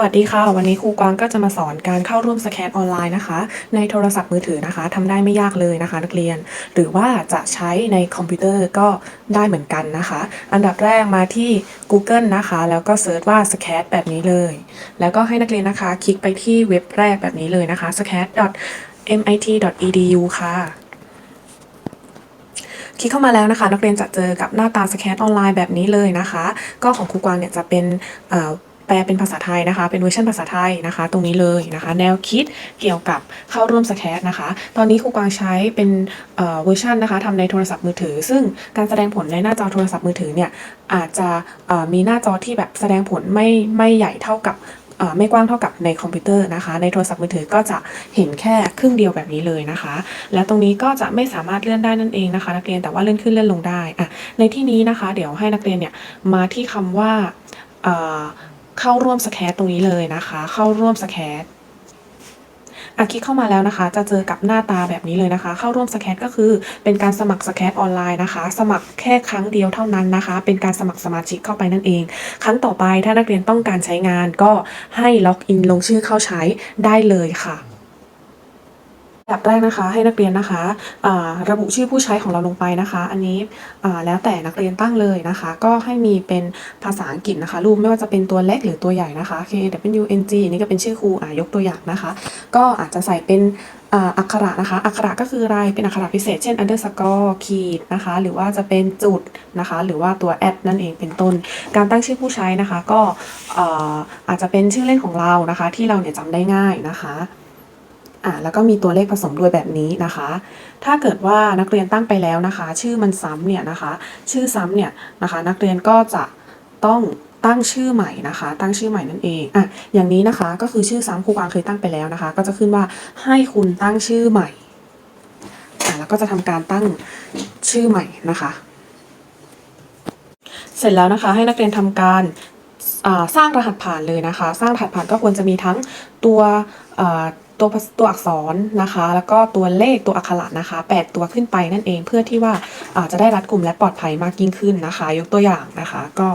วัสดีค่ะ วันนี้ครูกวางก็จะมาสอนการเข้าร่วมสแกนออนไลน์นะคะ ในโทรศัพท์มือถือนะคะทำได้ไม่ยากเลยนะคะ นักเรียน หรือว่าจะใช้ในคอมพิวเตอร์ก็ได้เหมือนกันนะคะ อันดับแรกมาที่ Google นะคะ แล้วก็เซิร์ชว่า scat แบบนี้เลย แล้วก็ให้นักเรียนนะคะ คลิกไปที่เว็บแรกแบบนี้เลยนะคะ scat.mit.edu ค่ะคลิกเข้ามาแล้วนะคะ นักเรียนจะเจอกับหน้าตาสแกนออนไลน์แบบนี้เลยนะคะ ก็ของครูกวางเนี่ยจะเป็น แปลเป็นภาษาไทยนะคะ เป็นเวอร์ชันภาษาไทยนะคะ ตรงนี้เลยนะคะ แนวคิดเกี่ยวกับเข้าร่วมสแคตนะคะ ตอนนี้ครูกวางใช้เป็นเวอร์ชันนะคะทำในโทรศัพท์มือถือ ซึ่งการแสดงผลในหน้าจอโทรศัพท์มือถือเนี่ยอาจจะมีหน้าจอที่แบบแสดงผลไม่ไม่ใหญ่เท่ากับไม่กว้างเท่ากับในคอมพิวเตอร์นะคะ ในโทรศัพท์มือถือก็จะเห็นแค่ครึ่งเดียวแบบนี้เลยนะคะ และตรงนี้ก็จะไม่สามารถเลื่อนได้นั่นเองนะคะ นักเรียนแต่ว่าเลื่อนขึ้นเลื่อนลงได้อะในที่นี้นะคะ เดี๋ยวให้นักเรียนเนี่ยมาที่คำว่า เข้าร่วมสแคตตรงนี้เลยนะคะ เข้าร่วมสแคตอะคลิกเข้ามาแล้วนะคะ จะเจอกับหน้าตาแบบนี้เลยนะคะ เข้าร่วมสแคตก็คือเป็นการสมัครสแคตออนไลน์นะคะ สมัครแค่ครั้งเดียวเท่านั้นนะคะ เป็นการสมัครสมาชิกเข้าไปนั่นเอง ครั้งต่อไปถ้านักเรียนต้องการใช้งานก็ให้ล็อกอินลงชื่อเข้าใช้ได้เลยค่ะ อันดับแรกนะคะให้นักเรียนนะคะระบุชื่อผู้ใช้ของเราลงไปนะคะ อันนี้แล้วแต่นักเรียนตั้งเลยนะคะ ก็ให้มีเป็นภาษาอังกฤษนะคะรูปไม่ว่าจะเป็นตัวเล็กหรือตัวใหญ่นะคะ K W N G นี่ก็เป็นชื่อครูอยกตัวอย่างนะคะ ก็อาจจะใส่เป็นอักขระนะคะ อักขระก็คืออะไรเป็นอักขระพิเศษ เช่น underscore ขีดนะคะ หรือว่าจะเป็นจุดนะคะ หรือว่าตัว at นั่นเองเป็นต้น การตั้งชื่อผู้ใช้นะคะ ก็อ่าอาจจะเป็นชื่อเล่นของเรานะคะ ที่เราเนี่ยจำได้ง่ายนะคะ อ่าแล้วก็มีตัวเลขผสมด้วยแบบนี้นะคะ ถ้าเกิดว่านักเรียนตั้งไปแล้วนะคะ ชื่อมันซ้ำเนี่ยนะคะ ชื่อซ้ำเนี่ยนะคะ นักเรียนก็จะต้องตั้งชื่อใหม่นะคะ ตั้งชื่อใหม่นั่นเองอะอย่างนี้นะคะก็คือชื่อซ้ำครูกวางเคยตั้งไปแล้วนะคะ ก็จะขึ้นว่าให้คุณตั้งชื่อใหม่อะแล้วก็จะทำการตั้งชื่อใหม่นะคะ เสร็จแล้วนะคะให้นักเรียนทำการอ่าสร้างรหัสผ่านเลยนะคะ สร้างรหัสผ่านก็ควรจะมีทั้งตัวอ่า ตัวตัวอักษรนะคะ แล้วก็ตัวเลขตัวอักขระนะคะแปดตัวขึ้นไปนั่นเองเพื่อที่ว่าอาจจะได้รัดกลุ่มและปลอดภัยมากยิ่งขึ้นนะคะ ยกตัวอย่างนะคะก็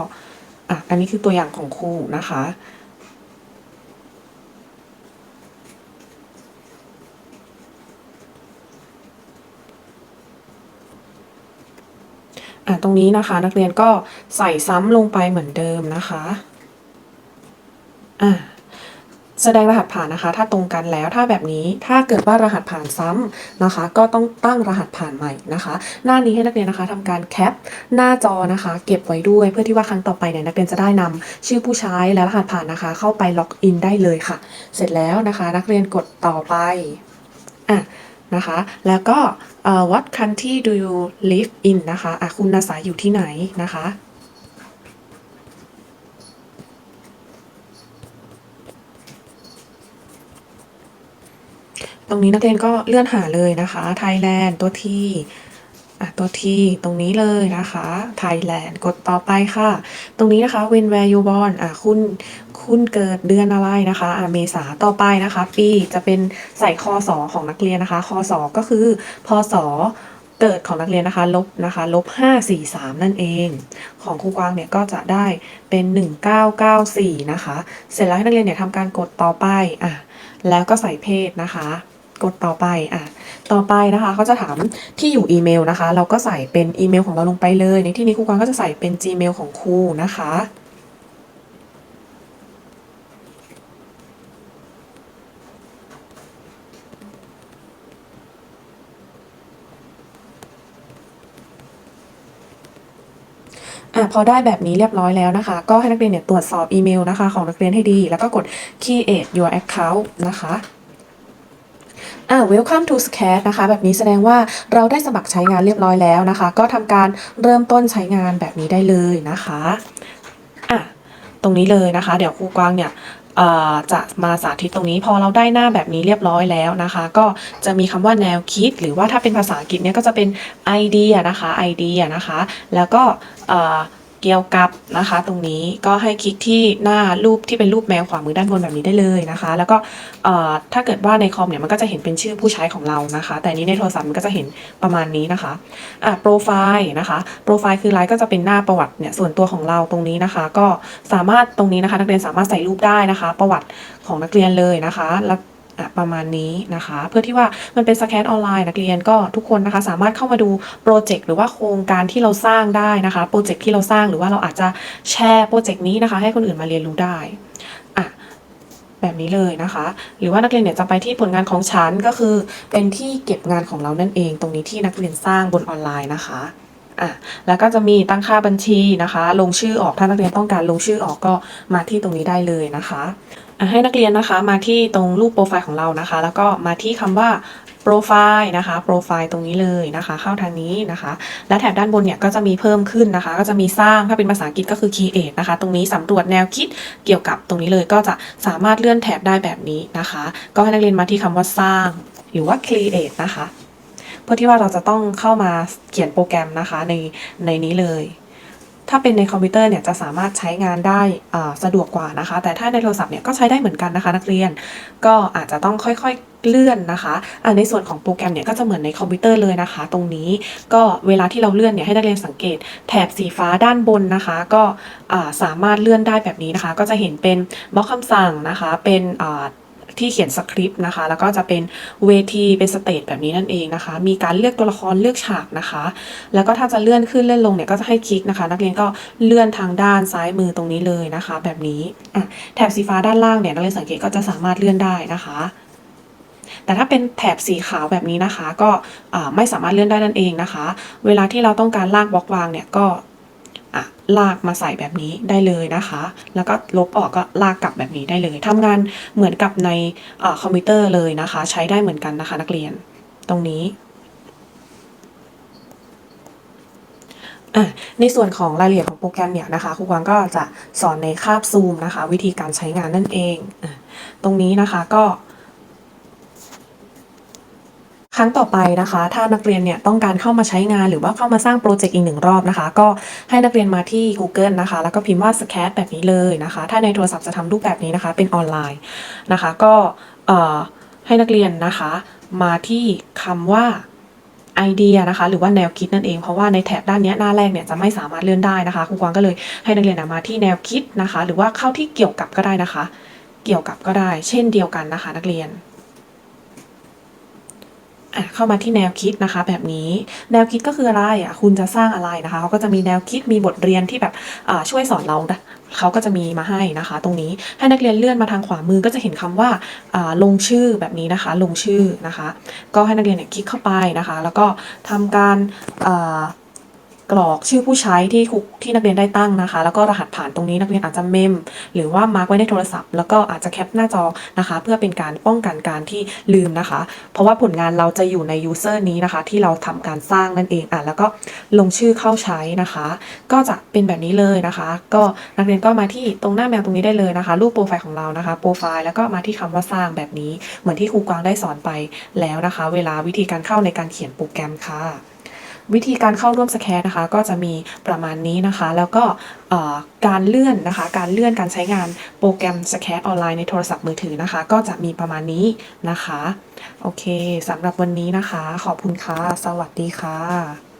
อะอันนี้คือตัวอย่างของครูนะคะอะตรงนี้นะคะนักเรียนก็ใส่ซ้ำลงไปเหมือนเดิมนะคะ แสดงรหัสผ่านนะคะ ถ้าตรงกันแล้วถ้าแบบนี้ถ้าเกิดว่ารหัสผ่านซ้ำนะคะ ก็ต้องตั้งรหัสผ่านใหม่นะคะ หน้านี้ให้นักเรียนนะคะทำการแคปหน้าจอนะคะ เก็บไว้ด้วยเพื่อที่ว่าครั้งต่อไปเนี่ยนักเรียนจะได้นำชื่อผู้ใช้และรหัสผ่านนะคะ เข้าไปล็อกอินได้เลยค่ะ เสร็จแล้วนะคะ นักเรียนกดต่อไปอะนะคะ แล้วก็เอ่อ what country do you live in นะคะะคุณอาศัยอยู่ที่ไหนนะคะ รงนี้นักเรียนก็เลื่อนหาเลยนะคะ Thailand ตัวที่ตัวที่ตรงนี้เลยนะคะ Thailand กดต่อไปค่ะ ตรงนี้นะคะ when where you born อะคุณคุณเกิดเดือนอะไรนะคะอะเมษาต่อไปนะคะ ปีจะเป็นใส่คอสอของนักเรียนนะคะคอสอก็คือพศเกิดของนักเรียนนะคะลบนะคะลบห้าสี่สามนั่นเอง ของครูกวางเนี่ยก็จะได้เป็นหนึ่งเก้าเก้าสี่นะคะ เสร็จแล้วให้นักเรียนเนี่ยทำการกดต่อไปอะแล้วก็ใส่เพศนะคะ กดต่อไปอะต่อไปนะคะเขาจะถามที่อยู่อีเมลนะคะ เราก็ใส่เป็นอีเมลของเราลงไปเลย ในที่นี้ครูกวางก็จะใส่เป็น Gmail ของครูนะคะอะพอได้แบบนี้เรียบร้อยแล้วนะคะ ก็ให้นักเรียนเนี่ยตรวจสอบอีเมลนะคะ ของนักเรียนให้ดี แล้วก็กด create your account นะคะ อ่า welcome to SCAT นะคะ แบบนี้แสดงว่าเราได้สมัครใช้งานเรียบร้อยแล้วนะคะ ก็ทำการเริ่มต้นใช้งานแบบนี้ได้เลยนะคะอะตรงนี้เลยนะคะ เดี๋ยวครูกวางเนี่ยเอ่อจะมาสาธิตตรงนี้พอเราได้หน้าแบบนี้เรียบร้อยแล้วนะคะ ก็จะมีคำว่าแนวคิด หรือว่าถ้าเป็นภาษาอังกฤษเนี่ยก็จะเป็น idea นะคะ idea นะคะ แล้วก็ เกี่ยวกับนะคะ ตรงนี้ก็ให้คลิกที่หน้ารูปที่เป็นรูปแมวขวามือด้านบนแบบนี้ได้เลยนะคะ แล้วก็ถ้าเกิดว่าในคอมเนี่ยมันก็จะเห็นเป็นชื่อผู้ใช้ของเรานะคะ แต่นี้ในโทรศัพท์มันก็จะเห็นประมาณนี้นะคะอะโปรไฟล์นะคะโปรไฟล์คือไลน์ก็จะเป็นหน้าประวัติเนี่ยส่วนตัวของเราตรงนี้นะคะ ก็สามารถตรงนี้นะคะ นักเรียนสามารถใส่รูปได้นะคะ ประวัติของนักเรียนเลยนะคะแล้ว ประมาณนี้นะคะ เพื่อที่ว่ามันเป็นสแกนออนไลน์นักเรียนก็ทุกคนนะคะ สามารถเข้ามาดูโปรเจกต์หรือว่าโครงการที่เราสร้างได้นะคะโปรเจกต์ที่เราสร้างหรือว่าเราอาจจะแชร์โปรเจกต์นี้นะคะ ให้คนอื่นมาเรียนรู้ได้อะแบบนี้เลยนะคะ หรือว่านักเรียนเนี่ยจะไปที่ผลงานของฉันก็คือเป็นที่เก็บงานของเรานั่นเอง ตรงนี้ที่นักเรียนสร้างบนออนไลน์นะคะอะแล้วก็จะมีตั้งค่าบัญชีนะคะ ลงชื่อออกถ้านักเรียนต้องการลงชื่อออกก็มาที่ตรงนี้ได้เลยนะคะ ให้นักเรียนนะคะมาที่ตรงรูปโปรไฟล์ของเรานะคะ แล้วก็มาที่คำว่าโปรไฟล์นะคะโปรไฟล์ตรงนี้เลยนะคะ เข้าทางนี้นะคะ และแถบด้านบนเนี่ยก็จะมีเพิ่มขึ้นนะคะ ก็จะมีสร้างถ้าเป็นภาษาอังกฤษก็คือ create นะคะ ตรงนี้สำรวจแนวคิดเกี่ยวกับตรงนี้เลยก็จะสามารถเลื่อนแถบได้แบบนี้นะคะ ก็ให้นักเรียนมาที่คำว่าสร้าง หรือว่า create นะคะ เพื่อที่ว่าเราจะต้องเข้ามาเขียนโปรแกรมนะคะในในนี้เลย ถ้าเป็นในคอมพิวเตอร์เนี่ยจะสามารถใช้งานได้สะดวกกว่านะคะ แต่ถ้าในโทรศัพท์เนี่ยก็ใช้ได้เหมือนกันนะคะ นักเรียน ก็อาจจะต้องค่อยๆเลื่อนนะคะอ่าในส่วนของโปรแกรมเนี่ยก็จะเหมือนในคอมพิวเตอร์เลยนะคะ ตรงนี้ก็เวลาที่เราเลื่อนเนี่ยให้นักเรียนสังเกต แถบสีฟ้าด้านบนนะคะ ก็สามารถเลื่อนได้แบบนี้นะคะ ก็จะเห็นเป็นบล็อกคำสั่งนะคะ เป็น ที่เขียนสคริปต์นะคะ แล้วก็จะเป็นเวทีเป็นสเตจแบบนี้นั่นเองนะคะ มีการเลือกตัวละครเลือกฉากนะคะ แล้วก็ถ้าจะเลื่อนขึ้นเลื่อนลงเนี่ยก็จะให้คลิกนะคะ นักเรียนก็เลื่อนทางด้านซ้ายมือตรงนี้เลยนะคะ แบบนี้แถบสีฟ้าด้านล่างเนี่ยนักเรียนสังเกตก็จะสามารถเลื่อนได้นะคะแต่ถ้าเป็นแถบสีขาวแบบนี้นะคะ ก็ไม่สามารถเลื่อนได้นั่นเองนะคะ เวลาที่เราต้องการลากบล็อกวางเนี่ยก็ อะลากมาใส่แบบนี้ได้เลยนะคะ แล้วก็ลบออกก็ลากกลับแบบนี้ได้เลยทำงานเหมือนกับในอคอมพิวเตอร์เลยนะคะ ใช้ได้เหมือนกันนะคะ นักเรียนตรงนี้ในส่วนของรายละเอียดของโปรแกรมเนี่ยนะคะครูกวางก็จะสอนในคาบซูมนะคะ วิธีการใช้งานนั่นเองอตรงนี้นะคะก็ ครั้งต่อไปนะคะ ถ้านักเรียนเนี่ยต้องการเข้ามาใช้งานหรือว่าเข้ามาสร้างโปรเจกต์อีกหนึ่งรอบนะคะ ก็ให้นักเรียนมาที่ Google นะคะ แล้วก็พิมพ์ว่า Sketch แบบนี้เลยนะคะ ถ้าในโทรศัพท์จะทำรูปแบบนี้นะคะ เป็นออนไลน์นะคะ ก็เอ่อให้นักเรียนนะคะ มาที่คำว่าไอเดียนะคะ หรือว่าแนวคิดนั่นเองเพราะว่าในแถบด้านนี้หน้าแรกเนี่ยจะไม่สามารถเลื่อนได้นะคะครูกวางก็เลยให้นักเรียนมาที่แนวคิดนะคะ หรือว่าเข้าที่เกี่ยวกับก็ได้นะคะ เกี่ยวกับก็ได้ เช่นเดียวกันนะคะ นักเรียน เข้ามาที่แนวคิดนะคะ แบบนี้แนวคิดก็คืออะไรอะคุณจะสร้างอะไรนะคะเขาก็จะมีแนวคิดมีบทเรียนที่แบบช่วยสอนเรานะเขาก็จะมีมาให้นะคะ ตรงนี้ให้นักเรียนเลื่อนมาทางขวามือก็จะเห็นคำว่าว่าลงชื่อแบบนี้นะคะ ลงชื่อนะคะ ก็ให้นักเรียนเนี่ยคลิกเข้าไปนะคะ แล้วก็ทำการ กรอกชื่อผู้ใช้ที่ครูที่นักเรียนได้ตั้งนะคะ แล้วก็รหัสผ่านตรงนี้นักเรียนอาจจะเมม หรือว่ามาร์กไว้ในโทรศัพท์ แล้วก็อาจจะแคปหน้าจอนะคะ เพื่อเป็นการป้องกันการที่ลืมนะคะ เพราะว่าผลงานเราจะอยู่ในยูเซอร์นี้นะคะ ที่เราทำการสร้างนั่นเองอะแล้วก็ลงชื่อเข้าใช้นะคะ ก็จะเป็นแบบนี้เลยนะคะ ก็นักเรียนก็มาที่ตรงหน้าแมวตรงนี้ได้เลยนะคะ รูปโปรไฟล์ของเรานะคะโปรไฟล์แล้วก็มาที่คำว่าสร้างแบบนี้ เหมือนที่ครูกวางได้สอนไปแล้วนะคะ เวลาวิธีการเข้าในการเขียนโปรแกรมค่ะ วิธีการเข้าร่วมสแครนะคะ ก็จะมีประมาณนี้นะคะ แล้วก็การเลื่อนนะคะ การเลื่อนการใช้งานโปรแกรมสแครออนไลน์ในโทรศัพท์มือถือนะคะ ก็จะมีประมาณนี้นะคะ โอเคสำหรับวันนี้นะคะ ขอบคุณค่ะ สวัสดีค่ะ